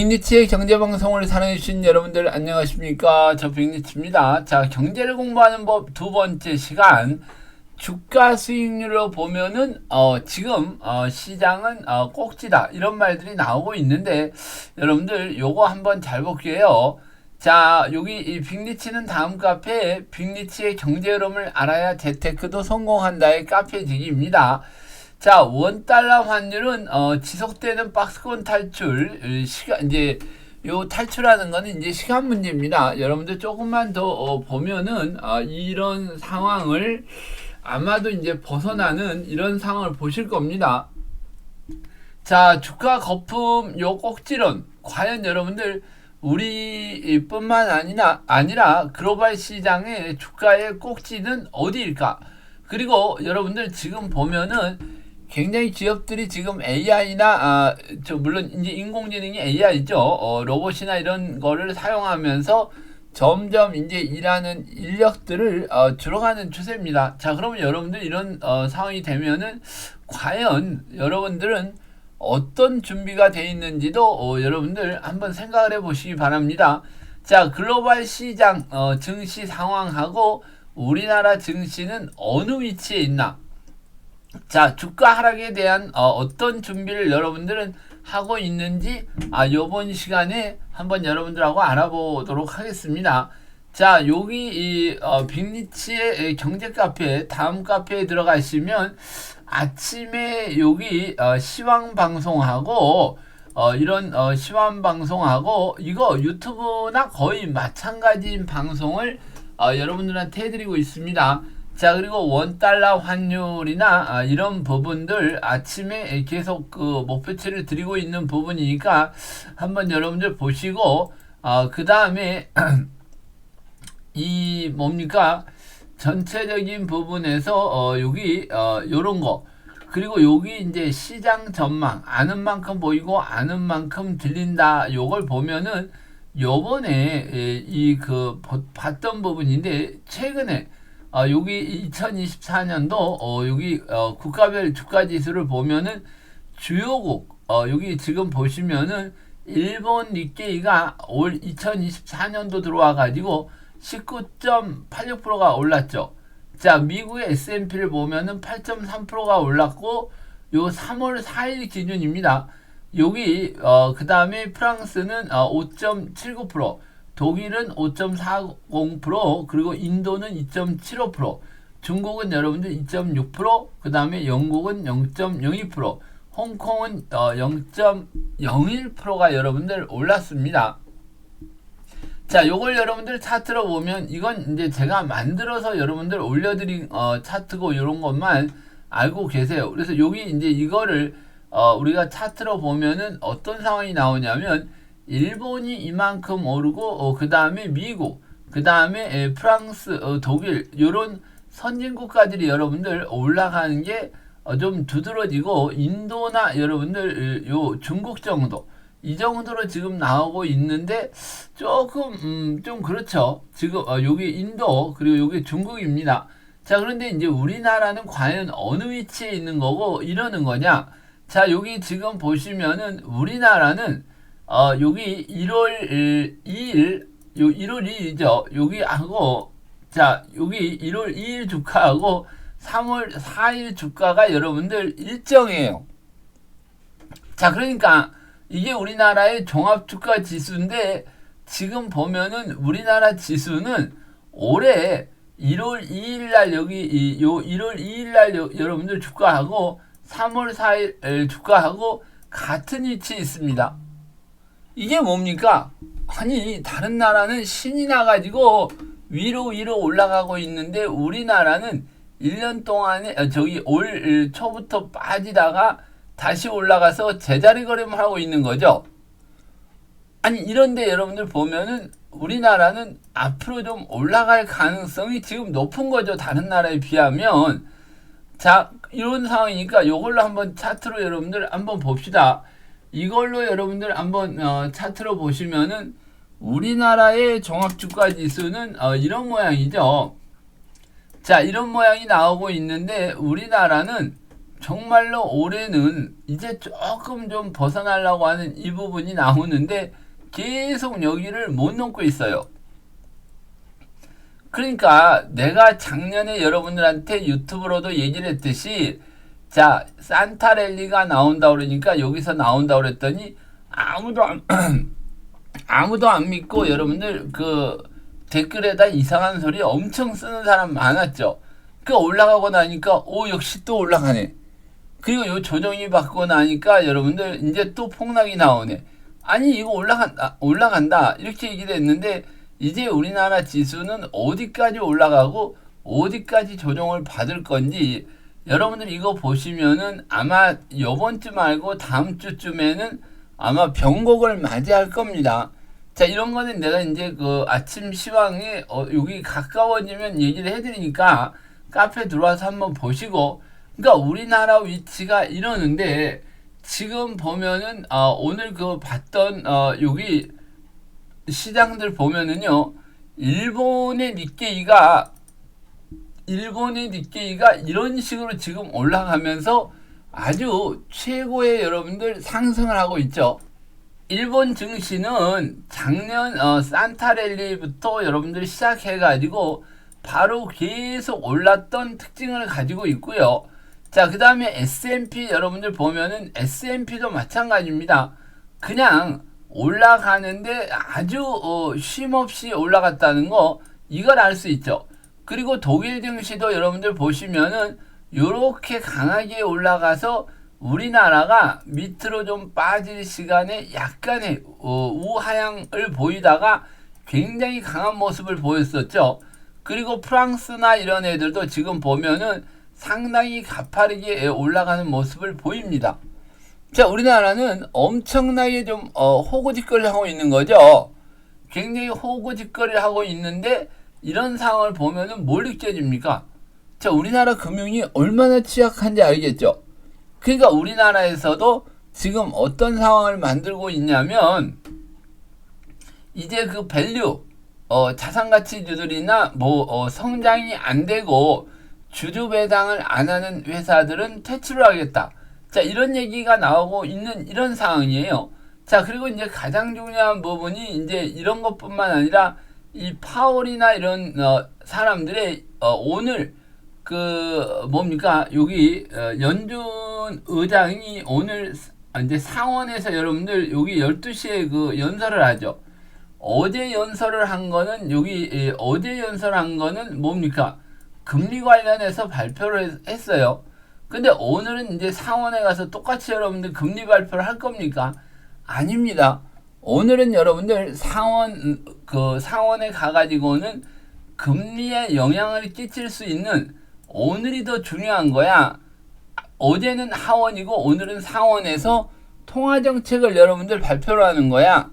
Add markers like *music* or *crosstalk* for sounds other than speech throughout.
빅리치의 경제방송을 사랑해주신 여러분들 안녕하십니까. 저 빅리치입니다. 자, 경제를 공부하는 법 두 번째 시간. 주가 수익률로 보면은, 어, 지금, 어, 시장은, 어, 꼭지다. 이런 말들이 나오고 있는데, 여러분들 요거 한번 잘 볼게요. 자, 여기 이 빅리치는 다음 카페에 빅리치의 경제 흐름을 알아야 재테크도 성공한다의 카페직입니다. 자, 원 달러 환율은 어, 지속되는 박스권 탈출 어, 시간 이제 요 탈출하는 거는 이제 시간 문제입니다. 여러분들 조금만 더 어, 보면은 어, 이런 상황을 아마도 이제 벗어나는 이런 상황을 보실 겁니다. 자, 주가 거품 요 꼭지론 과연 여러분들 우리뿐만 아니라 아니라 글로벌 시장의 주가의 꼭지는 어디일까? 그리고 여러분들 지금 보면은 굉장히 기업들이 지금 AI나 아, 저 물론 이제 인공지능이 AI죠. 어, 로봇이나 이런 거를 사용하면서 점점 이제 일하는 인력들을 어, 줄어가는 추세입니다. 자, 그러면 여러분들 이런 어, 상황이 되면은 과연 여러분들은 어떤 준비가 돼 있는지도 어, 여러분들 한번 생각을 해 보시기 바랍니다. 자, 글로벌 시장 어, 증시 상황하고 우리나라 증시는 어느 위치에 있나? 자, 주가 하락에 대한 어, 떤 준비를 여러분들은 하고 있는지 아, 요번 시간에 한번 여러분들하고 알아보도록 하겠습니다. 자, 여기 이 어, 빅리치의 경제 카페 다음 카페에 들어가시면 아침에 여기 어, 시황 방송하고 어, 이런 어, 시황 방송하고 이거 유튜브나 거의 마찬가지인 방송을 어, 여러분들한테 해드리고 있습니다. 자 그리고 원 달러 환율이나 아, 이런 부분들 아침에 계속 그 목표치를 드리고 있는 부분이니까 한번 여러분들 보시고 어, 그 다음에 *clears throat* 이 뭡니까? 전체적인 부분에서 어, 여기 어, 요런 거. 그리고 여기 이제 시장 전망 아는 만큼 보이고 아는 만큼 들린다. 요걸 보면은 요번에 이 그 봤던 부분인데 최근에 어, 여기 2024년도 어, 여기 어, 국가별 주가 지수를 보면은 주요국 어, 여기 지금 보시면은 일본 니케이가 올 2024년도 들어와 가지고 19.86%가 올랐죠. 자, 미국의 S&P를 보면은 8.3%가 올랐고 요 3월 4일 기준입니다. 여기 어, 그다음에 프랑스는 어, 5.79% 독일은 5.40% 그리고 인도는 2.75% 중국은 여러분들 2.6%, 그 다음에 영국은 0.02%, 홍콩은 어, 0.01%가 여러분들 올랐습니다. 자, 요걸 여러분들 차트로 보면 이건 이제 제가 만들어서 여러분들 올려드린 어, 차트고 이런 것만 알고 계세요. 그래서 여기 이제 이거를 어, 우리가 차트로 보면은 어떤 상황이 나오냐면 일본이 이만큼 오르고 어, 그 다음에 미국, 그 다음에 프랑스, 어, 독일 이런 선진 국가들이 여러분들 올라가는 게좀 어, 두드러지고 인도나 여러분들 요 중국 정도 이 정도로 지금 나오고 있는데 조금 음, 좀 그렇죠. 지금 어, 여기 인도 그리고 여기 중국입니다. 자 그런데 이제 우리나라는 과연 어느 위치에 있는 거고 이러는 거냐? 자 여기 지금 보시면은 우리나라는 어, 여기 1월 2일, 요 1월 2일이죠. 여기 하고, 자, 여기 1월 2일 주가하고 3월 4일 주가가 여러분들 일정해요. 자, 그러니까 이게 우리나라의 종합주가 지수인데 지금 보면은 우리나라 지수는 올해 1월 2일 날 여기 이, 요 1월 2일 날 여, 여러분들 주가하고 3월 4일 주가하고 같은 위치에 있습니다. 이게 뭡니까? 아니 다른 나라는 신이 나가지고 위로 위로 올라가고 있는데 우리나라는 1년 동안에 아, 저기 올 초부터 빠지다가 다시 올라가서 제자리 걸음을 하고 있는 거죠. 아니 이런데 여러분들 보면은 우리나라는 앞으로 좀 올라갈 가능성이 지금 높은 거죠. 다른 나라에 비하면 자 이런 상황이니까 이걸로 한번 차트로 여러분들 한번 봅시다. 이걸로 여러분들 한번 어, 차트로 보시면은 우리나라의 종합주가 지수는 어, 이런 모양이죠. 자, 이런 모양이 나오고 있는데 우리나라는 정말로 올해는 이제 조금 좀 벗어나려고 하는 이 부분이 나오는데 계속 여기를 못 넘고 있어요. 그러니까 내가 작년에 여러분들한테 유튜브로도 얘기를 했듯이 자 산타랠리가 나온다 그러니까 여기서 나온다 그랬더니 아무도 안 *clears throat* 아무도 안 믿고 여러분들 그 댓글에다 이상한 소리 엄청 쓰는 사람 많았죠. 그 올라가고 나니까 오 역시 또 올라가네. 그리고 요 조정이 받고 나니까 여러분들 이제 또 폭락이 나오네. 아니 이거 올라간다 올라간다 이렇게 얘기를 했는데 이제 우리나라 지수는 어디까지 올라가고 어디까지 조정을 받을 건지 여러분들 이거 보시면은 아마 요번 주 말고 다음 주쯤에는 아마 병곡을 맞이할 겁니다. 자 이런 거는 내가 이제 그 아침 시황에 어, 여기 가까워지면 얘기를 해드리니까 카페 들어와서 한번 보시고 그러니까 우리나라 위치가 이러는데 지금 보면은 어, 오늘 그 봤던 어, 여기 시장들 보면은요 일본의 니케이가 일본의 니케이가 이런 식으로 지금 올라가면서 아주 최고의 여러분들 상승을 하고 있죠. 일본 증시는 작년 어, 산타랠리부터 여러분들 시작해가지고 바로 계속 올랐던 특징을 가지고 있고요. 자, 그 다음에 S&P 여러분들 보면은 S&P도 마찬가지입니다. 그냥 올라가는데 아주 어, 쉼없이 올라갔다는 거 이걸 알 수 있죠. 그리고 독일 증시도 여러분들 보시면은 요렇게 강하게 올라가서 우리나라가 밑으로 좀 빠질 시간에 약간의 어, 우하향을 보이다가 굉장히 강한 모습을 보였었죠. 그리고 프랑스나 이런 애들도 지금 보면은 상당히 가파르게 올라가는 모습을 보입니다. 자, 우리나라는 엄청나게 좀 어, 호구짓거리를 하고 있는 거죠. 굉장히 호구짓거리를 하고 있는데 이런 상황을 보면은 뭘 느껴집니까? 자, 우리나라 금융이 얼마나 취약한지 알겠죠? 그러니까 우리나라에서도 지금 어떤 상황을 만들고 있냐면 이제 그 밸류 어, 자산가치주들이나 뭐 어, 성장이 안 되고 주주 배당을 안 하는 회사들은 퇴출을 하겠다. 자, 이런 얘기가 나오고 있는 이런 상황이에요. 자, 그리고 이제 가장 중요한 부분이 이제 이런 것뿐만 아니라 이 파월이나 이런 어, 사람들의 어, 오늘 그 뭡니까 여기 어, 연준 의장이 오늘 이제 상원에서 여러분들 여기 12시에 그 연설을 하죠. 어제 연설을 한 거는 여기 예, 어제 연설한 거는 뭡니까? 금리 관련해서 발표를 했어요. 근데 오늘은 이제 상원에 가서 똑같이 여러분들 금리 발표를 할 겁니까? 아닙니다. 오늘은 여러분들 상원 그 상원에 가가지고는 금리에 영향을 끼칠 수 있는 오늘이 더 중요한 거야. 어제는 하원이고 오늘은 상원에서 통화 정책을 여러분들 발표를 하는 거야.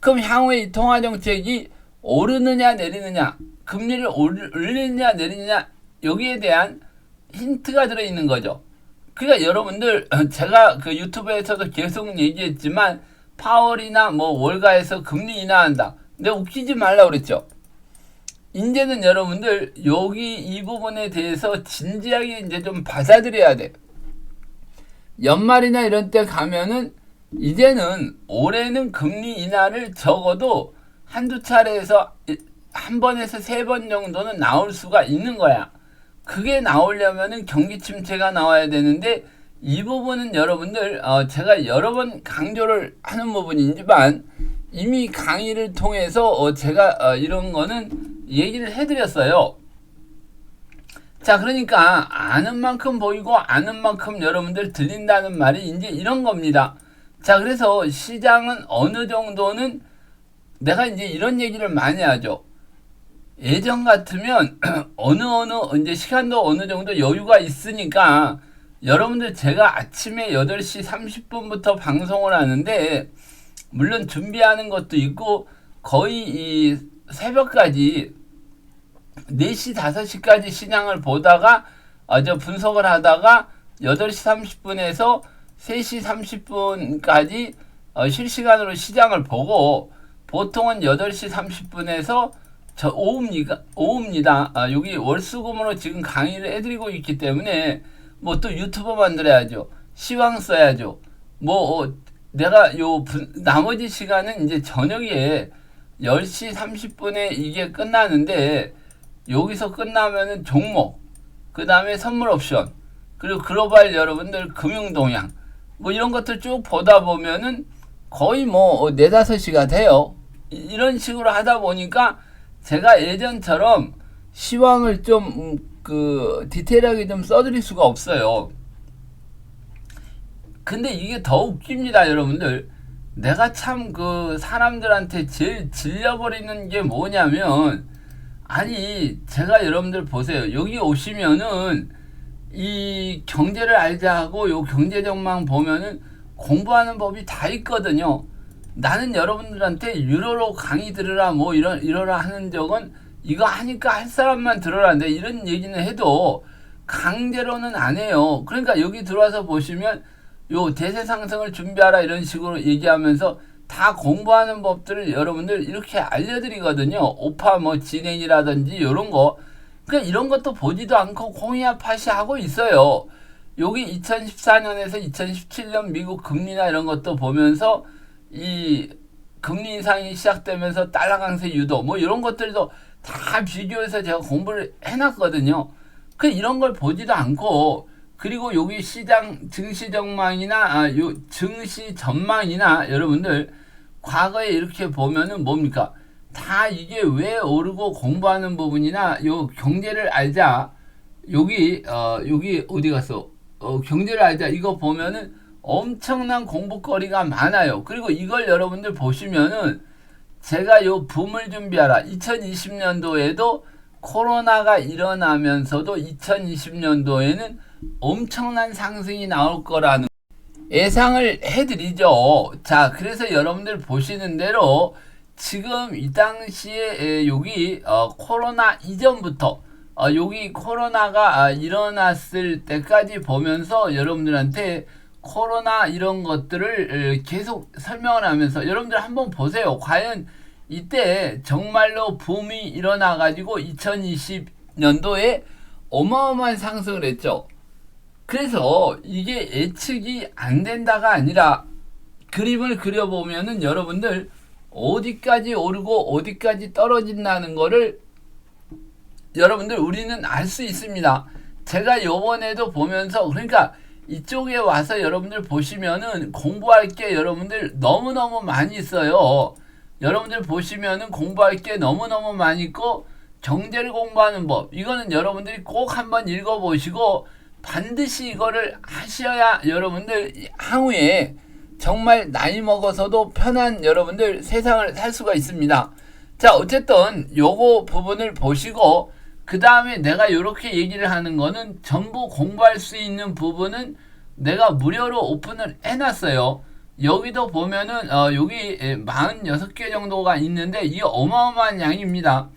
그럼 향후에 이 통화 정책이 오르느냐 내리느냐, 금리를 올리느냐 내리느냐 여기에 대한 힌트가 들어 있는 거죠. 그러니까 여러분들 *laughs* 제가 그 유튜브에서도 계속 얘기했지만 파월이나 뭐 월가에서 금리 인하한다. 내가 웃기지 말라 그랬죠. 이제는 여러분들 여기 이 부분에 대해서 진지하게 이제 좀 받아들여야 돼. 연말이나 이런 때 가면은 이제는 올해는 금리 인하를 적어도 한두 차례에서 한 번에서 세 번 정도는 나올 수가 있는 거야. 그게 나오려면은 경기 침체가 나와야 되는데 이 부분은 여러분들 어 제가 여러 번 강조를 하는 부분이지만 이미 강의를 통해서 어 제가 어 이런 거는 얘기를 해드렸어요. 자, 그러니까 아는 만큼 보이고 아는 만큼 여러분들 들린다는 말이 이제 이런 겁니다. 자, 그래서 시장은 어느 정도는 내가 이제 이런 얘기를 많이 하죠. 예전 같으면 *clears throat* 어느 어느 이제 시간도 어느 정도 여유가 있으니까 여러분들 제가 아침에 8시 30분부터 방송을 하는데 물론 준비하는 것도 있고 거의 이 새벽까지 4시, 5시까지 시장을 보다가 어저 분석을 하다가 8시 30분에서 3시 30분까지 어, 실시간으로 시장을 보고 보통은 8시 30분에서 저 오후입니다. 오후입니다. 아, 여기 월수금으로 지금 강의를 해드리고 있기 때문에 뭐 또 유튜브 만들어야죠. 시황 써야죠. 뭐 어, 내가 요 분- 나머지 시간은 이제 저녁에 10시 30분에 이게 끝나는데 여기서 끝나면은 종목 그 다음에 선물 옵션 그리고 글로벌 여러분들 금융 동향 뭐 이런 것들 쭉 보다 보면은 거의 뭐 네다섯 시가 돼요. 이- 이런 식으로 하다 보니까 제가 예전처럼 시황을 좀 그 디테일하게 좀 써드릴 수가 없어요. 근데 이게 더 웃깁니다, 여러분들. 내가 참 그 사람들한테 제일 질려버리는 게 뭐냐면, 아니, 제가 여러분들 보세요. 여기 오시면은, 이 경제를 알자 하고 요 경제 전망 보면은 공부하는 법이 다 있거든요. 나는 여러분들한테 유로로 강의 들으라 뭐 이런 이러라 하는 적은 이거 하니까 할 사람만 들어라 내 이런 얘기는 해도 강제로는 안 해요. 그러니까 여기 들어와서 보시면 요 대세 상승을 준비하라 이런 식으로 얘기하면서 다 공부하는 법들을 여러분들 이렇게 알려드리거든요. 오파 뭐 진행이라든지 이런 거. 그러니까 이런 것도 보지도 않고 공이야 파시 하고 있어요. 여기 2014년에서 2017년 미국 금리나 이런 것도 보면서 이 금리 인상이 시작되면서 달러 강세 유도 뭐 이런 것들도 다 비교해서 제가 공부를 해놨거든요. 그 이런 걸 보지도 않고 그리고 여기 시장 증시 전망이나 아, 요 증시 전망이나 여러분들 과거에 이렇게 보면은 뭡니까? 다 이게 왜 오르고 공부하는 부분이나 요 경제를 알자 여기 어 여기 어디 갔어? 어 경제를 알자 이거 보면은 엄청난 공부거리가 많아요. 그리고 이걸 여러분들 보시면은 제가 요 붐을 준비하라 2020년도에도 코로나가 일어나면서도 2020년도에는 엄청난 상승이 나올 거라는 예상을 해드리죠. 자, 그래서 여러분들 보시는 대로 지금 이 당시에 에, 여기 어, 코로나 이전부터 어, 여기 코로나가 아, 일어났을 때까지 보면서 여러분들한테 코로나 이런 것들을 에, 계속 설명을 하면서 여러분들 한번 보세요. 과연 이때 정말로 붐이 일어나 가지고 2020년도에 어마어마한 상승을 했죠. 그래서 이게 예측이 안 된다가 아니라 그림을 그려보면은 여러분들 어디까지 오르고 어디까지 떨어진다는 거를 여러분들 우리는 알 수 있습니다. 제가 요번에도 보면서 그러니까 이쪽에 와서 여러분들 보시면은 공부할 게 여러분들 너무너무 많이 있어요. 여러분들 보시면은 공부할 게 너무너무 많이 있고 경제를 공부하는 법 이거는 여러분들이 꼭 한번 읽어보시고 반드시 이거를 하셔야 여러분들 향후에 정말 나이 먹어서도 편한 여러분들 세상을 살 수가 있습니다. 자, 어쨌든 요거 부분을 보시고 그 다음에 내가 이렇게 얘기를 하는 거는 전부 공부할 수 있는 부분은 내가 무료로 오픈을 해놨어요. 여기도 보면은 어, 여기 46개 정도가 있는데 이 어마어마한 양입니다.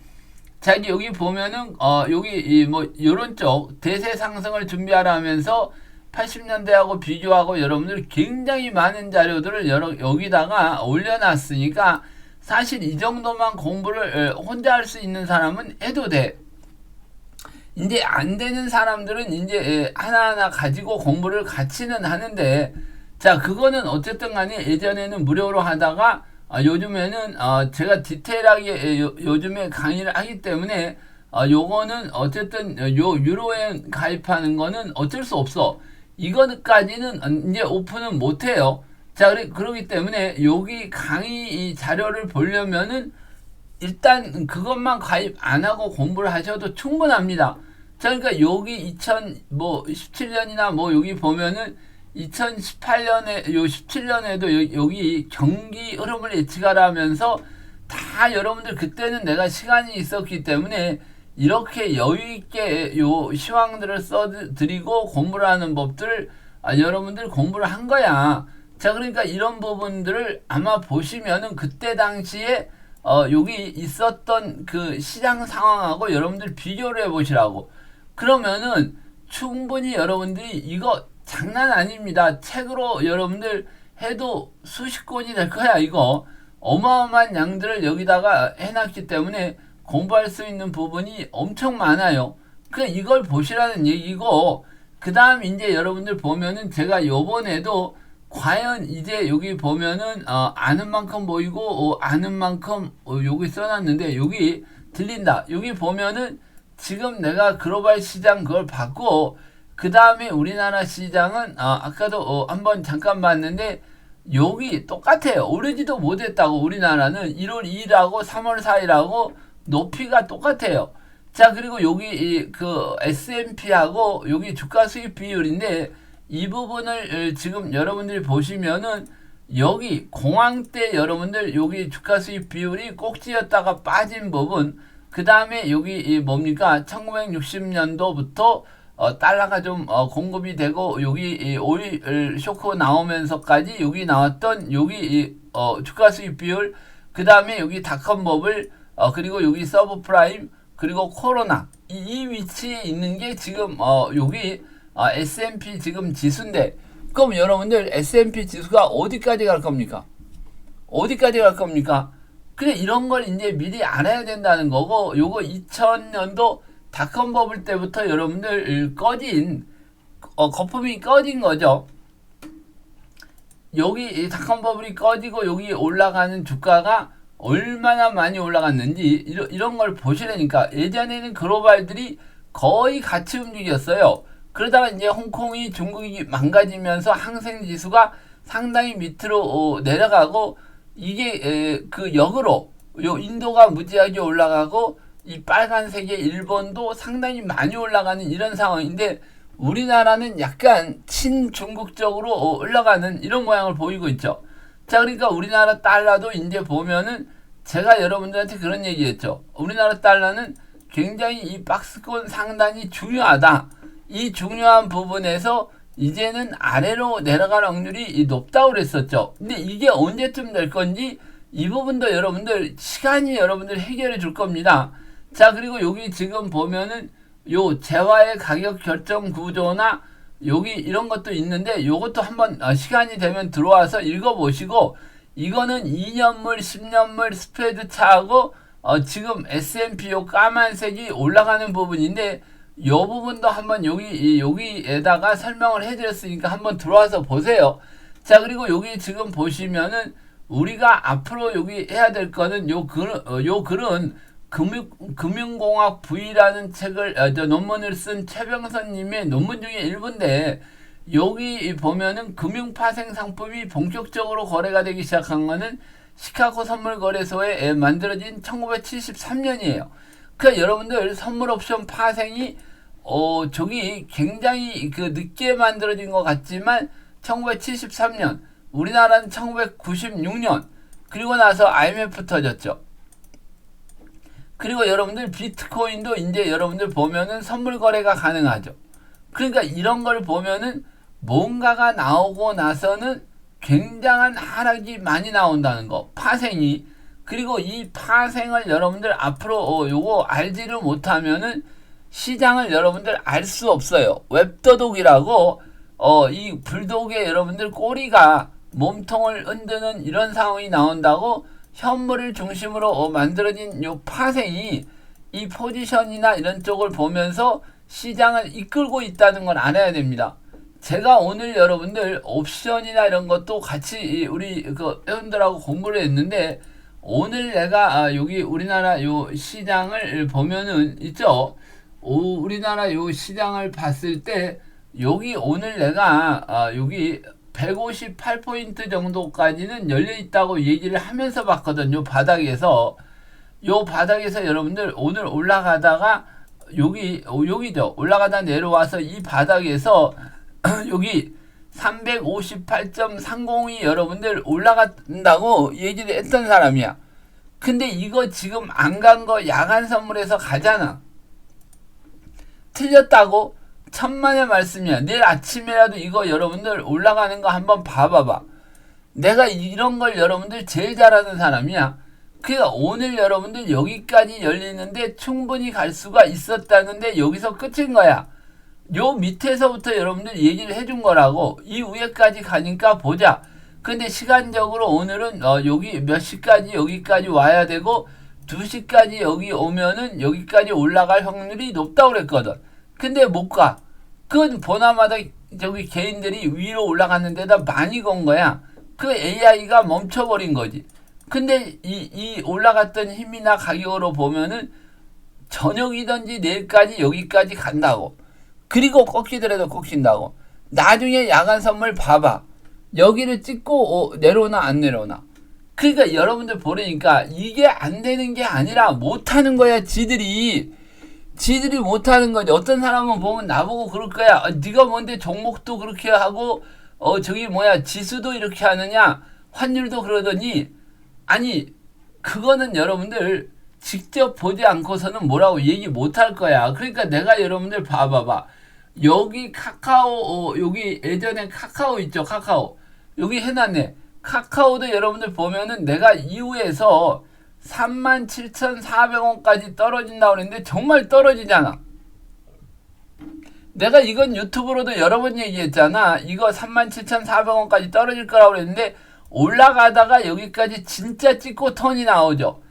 자 여기 보면은 어 여기 이뭐 요런 쪽 대세 상승을 준비하라 하면서 80년대하고 비교하고 여러분들 굉장히 많은 자료들을 여러 여기다가 올려놨으니까 사실 이 정도만 공부를 혼자 할 수 있는 사람은 해도 돼. 이제 안 되는 사람들은 이제 하나하나 가지고 공부를 같이는 하는데 자 그거는 어쨌든 간에 예전에는 무료로 하다가 아, 요즘에는 어, 제가 디테일하게 요, 요즘에 강의를 하기 때문에 어, 요거는 어쨌든 요 유로에 가입하는 거는 어쩔 수 없어. 이거까지는 이제 오픈은 못 해요. 자, 그러, 그러기 때문에 여기 강의 자료를 보려면은 일단 그것만 가입 안 하고 공부를 하셔도 충분합니다. 자, 그러니까 여기 2017년이나 뭐 여기 보면은 2018년에 요 17년에도 여, 기 경기 흐름을 예측하라 하면서 다 여러분들 그때는 내가 시간이 있었기 때문에 이렇게 여유 있게 요 시황들을 써 드리고 공부를 하는 법들을 아, 여러분들 공부를 한 거야. 자, 그러니까 이런 부분들을 아마 보시면은 그때 당시에 어, 여기 있었던 그 시장 상황하고 여러분들 비교를 해 보시라고. 그러면은 충분히 여러분들이 이거 장난 아닙니다. 책으로 여러분들 해도 수십 권이 될 거야, 이거. 어마어마한 양들을 여기다가 해놨기 때문에 공부할 수 있는 부분이 엄청 많아요. 그 이걸 보시라는 얘기고, 그 다음 이제 여러분들 보면은 제가 요번에도 과연 이제 여기 보면은 어, 아는 만큼 보이고 어, 아는 만큼 어, 여기 써놨는데 여기 들린다. 여기 보면은 지금 내가 글로벌 시장 그걸 받고 그 다음에 우리나라 시장은 어, 아까도 어, 한번 잠깐 봤는데 여기 똑같아요. 오르지도 못했다고 우리나라는 1월 2일하고 3월 4일하고 높이가 똑같아요. 자 그리고 여기 이, 그 S&P하고 여기 주가 수익 비율인데 이 부분을 어, 지금 여러분들이 보시면은 여기 공황 때 여러분들 여기 주가 수익 비율이 꼭지였다가 빠진 부분 그 다음에 여기 이 뭡니까? 1960년도부터 어, 달러가 좀 어, 공급이 되고 여기 이 오일 쇼크 나오면서까지 여기 나왔던 여기 이, 어, 주가 수익 비율 그 다음에 여기 닷컴 버블 어, 그리고 여기 서브 프라임 그리고 코로나 이, 이 위치에 있는 게 지금 어, 여기 어, S&P 지금 지수인데 그럼 여러분들 S&P 지수가 어디까지 갈 겁니까? 어디까지 갈 겁니까? 그래 이런 걸 이제 미리 알아야 된다는 거고 요거 2000년도 닷컴 버블 때부터 여러분들 꺼진 어, 거품이 꺼진 거죠. 여기 이 닷컴 버블이 꺼지고 여기 올라가는 주가가 얼마나 많이 올라갔는지 이런, 이런 걸 보시라니까 예전에는 글로벌들이 거의 같이 움직였어요. 그러다가 이제 홍콩이 중국이 망가지면서 항생 지수가 상당히 밑으로 어, 내려가고 이게 에, 그 역으로 요 인도가 무지하게 올라가고 이 빨간색의 일본도 상당히 많이 올라가는 이런 상황인데 우리나라는 약간 친중국적으로 어, 올라가는 이런 모양을 보이고 있죠. 자, 그러니까 우리나라 달러도 이제 보면은 제가 여러분들한테 그런 얘기했죠. 우리나라 달러는 굉장히 이 박스권 상당히 중요하다. 이 중요한 부분에서 이제는 아래로 내려갈 확률이 높다고 그랬었죠. 근데 이게 언제쯤 될 건지 이 부분도 여러분들 시간이 여러분들 해결해 줄 겁니다. 자, 그리고 여기 지금 보면은 요 재화의 가격 결정 구조나 여기 이런 것도 있는데 요것도 한번 어, 시간이 되면 들어와서 읽어보시고 이거는 2년물, 10년물 스프레드 차하고 어, 지금 S&P 요 까만색이 올라가는 부분인데 요 부분도 한번 여기 여기에다가 설명을 해드렸으니까 한번 들어와서 보세요. 자 그리고 여기 지금 보시면은 우리가 앞으로 여기 해야 될 거는 요 글, 어, 요 글은 금융, 금융공학 V라는 책을 어, 저 논문을 쓴 최병선님의 논문 중에 일부인데 여기 보면은 금융 파생 상품이 본격적으로 거래가 되기 시작한 거는 시카고 선물 거래소에 만들어진 1973년이에요. 그러니까 여러분들 선물 옵션 파생이 어 저기 굉장히 그 늦게 만들어진 것 같지만 1973년 우리나라는 1996년 그리고 나서 IMF 터졌죠. 그리고 여러분들 비트코인도 이제 여러분들 보면은 선물 거래가 가능하죠. 그러니까 이런 걸 보면은 뭔가가 나오고 나서는 굉장한 하락이 많이 나온다는 거. 파생이. 그리고 이 파생을 여러분들 앞으로 어, 요거 알지를 못하면은 시장을 여러분들 알 수 없어요. 웹도독이라고 어, 이 불독에 여러분들 꼬리가 몸통을 흔드는 이런 상황이 나온다고 현물을 중심으로 어, 만들어진 요 파생이 이 포지션이나 이런 쪽을 보면서 시장을 이끌고 있다는 걸 알아야 됩니다. 제가 오늘 여러분들 옵션이나 이런 것도 같이 우리 그 회원들하고 공부를 했는데 오늘 내가 아, 여기 우리나라 요 시장을 보면은 있죠. 오, 우리나라 요 시장을 봤을 때 여기 오늘 내가 아, 여기 158포인트 정도까지는 열려 있다고 얘기를 하면서 봤거든요. 바닥에서 요 바닥에서 여러분들 오늘 올라가다가 여기 여기죠. 올라가다 내려와서 이 바닥에서 *clears throat* 여기 358.30이 여러분들 올라간다고 얘기를 했던 사람이야. 근데 이거 지금 안 간 거 야간 선물에서 가잖아. 틀렸다고? 천만의 말씀이야. 내일 아침에라도 이거 여러분들 올라가는 거 한번 봐봐봐. 내가 이런 걸 여러분들 제일 잘하는 사람이야. 그러니까 오늘 여러분들 여기까지 열리는데 충분히 갈 수가 있었다는데 여기서 끝인 거야. 요 밑에서부터 여러분들 얘기를 해준 거라고 이 위에까지 가니까 보자. 근데 시간적으로 오늘은 어 여기 몇 시까지 여기까지 와야 되고 2시까지 여기 오면은 여기까지 올라갈 확률이 높다고 그랬거든. 근데 못 가. 그 보나마다 저기 개인들이 위로 올라갔는 데다 많이 건 거야. 그 AI가 멈춰버린 거지. 근데 이, 이 올라갔던 힘이나 가격으로 보면은 저녁이든지 내일까지 여기까지 간다고. 그리고 꺾이더라도 꺾인다고. 나중에 야간 선물 봐봐. 여기를 찍고 어, 내려오나 안 내려오나. 그러니까 여러분들 보니까 이게 안 되는 게 아니라 못하는 거야 지들이. 지들이 못하는 거지. 어떤 사람은 보면 나보고 그럴 거야. 아, 네가 뭔데 종목도 그렇게 하고 어 저기 뭐야 지수도 이렇게 하느냐 환율도 그러더니 아니 그거는 여러분들 직접 보지 않고서는 뭐라고 얘기 못 할 거야. 그러니까 내가 여러분들 봐봐봐. 여기 카카오 어, 여기 예전에 카카오 있죠 카카오 여기 해놨네. 카카오도 여러분들 보면은 내가 이후에서 37,400원까지 떨어진다고 그랬는데 정말 떨어지잖아. 내가 이건 유튜브로도 여러 번 얘기했잖아. 이거 37,400원까지 떨어질 거라고 그랬는데 올라가다가 여기까지 진짜 찍고 턴이 나오죠.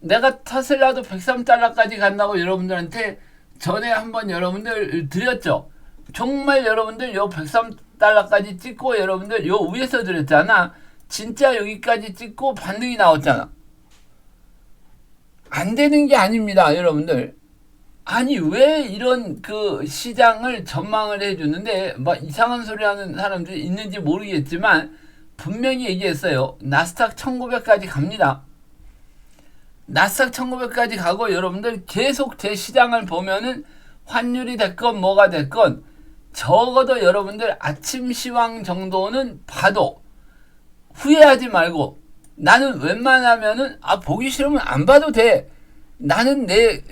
내가 테슬라도 103달러까지 간다고 여러분들한테 전에 한번 여러분들 드렸죠. 정말 여러분들 요 103달러까지 찍고 여러분들 요 위에서 드렸잖아. 진짜 여기까지 찍고 반등이 나왔잖아. 안 되는 게 아닙니다, 여러분들. 아니 왜 이런 그 시장을 전망을 해주는데 막 이상한 소리 하는 사람들이 있는지 모르겠지만 분명히 얘기했어요. 나스닥 1900까지 갑니다. 나스닥 1900까지 가고 여러분들 계속 제 시장을 보면은 환율이 됐건 뭐가 됐건 적어도 여러분들 아침 시황 정도는 봐도 후회하지 말고 나는 웬만하면은 아 보기 싫으면 안 봐도 돼. 나는 내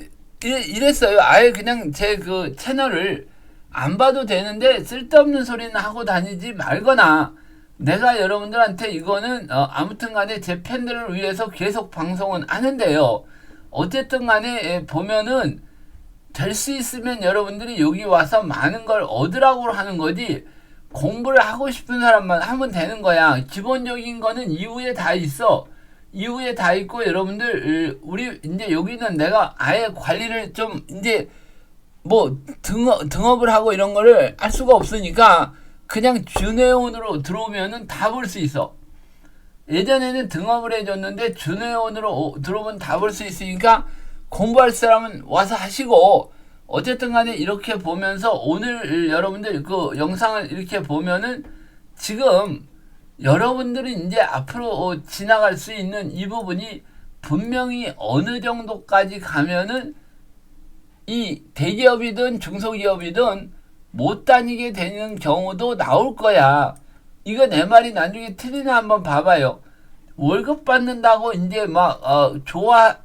이랬어요. 아예 그냥 제 그 채널을 안 봐도 되는데 쓸데없는 소리는 하고 다니지 말거나 내가 여러분들한테 이거는 어, 아무튼 간에 제 팬들을 위해서 계속 방송은 하는데요. 어쨌든 간에 예, 보면은 될 수 있으면 여러분들이 여기 와서 많은 걸 얻으라고 하는 거지 공부를 하고 싶은 사람만 하면 되는 거야. 기본적인 거는 이후에 다 있어. 이후에 다 있고 여러분들 우리 이제 여기는 내가 아예 관리를 좀 이제 뭐 등업 등업을 하고 이런 거를 할 수가 없으니까 그냥 준회원으로 들어오면은 다 볼 수 있어. 예전에는 등업을 해줬는데 준회원으로 들어오면 다 볼 수 있으니까 공부할 사람은 와서 하시고 어쨌든 간에 이렇게 보면서 오늘 여러분들 그 영상을 이렇게 보면은 지금 여러분들은 이제 앞으로 지나갈 수 있는 이 부분이 분명히 어느 정도까지 가면은 이 대기업이든 중소기업이든 못 다니게 되는 경우도 나올 거야. 이거 내 말이 나중에 틀리나 한번 봐봐요. 월급 받는다고 이제 막 어, 좋아할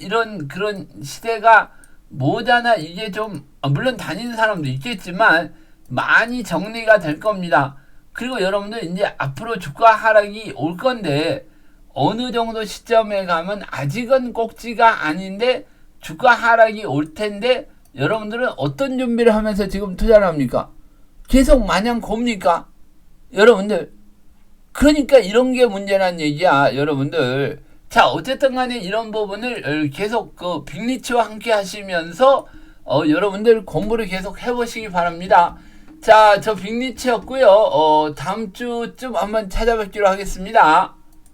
이런 그런 시대가 뭐잖아. 이게 좀 어, 물론 다니는 사람도 있겠지만 많이 정리가 될 겁니다. 그리고 여러분들 이제 앞으로 주가 하락이 올 건데 어느 정도 시점에 가면 아직은 꼭지가 아닌데 주가 하락이 올 텐데 여러분들은 어떤 준비를 하면서 지금 투자를 합니까? 계속 마냥 곱니까? 여러분들 그러니까 이런 게 문제란 얘기야 여러분들 자 어쨌든 간에 이런 부분을 계속 그 빅리치와 함께 하시면서 어, 여러분들 공부를 계속 해보시기 바랍니다. 자 저 빅리치였고요. 어, 다음 주쯤 한번 찾아뵙기로 하겠습니다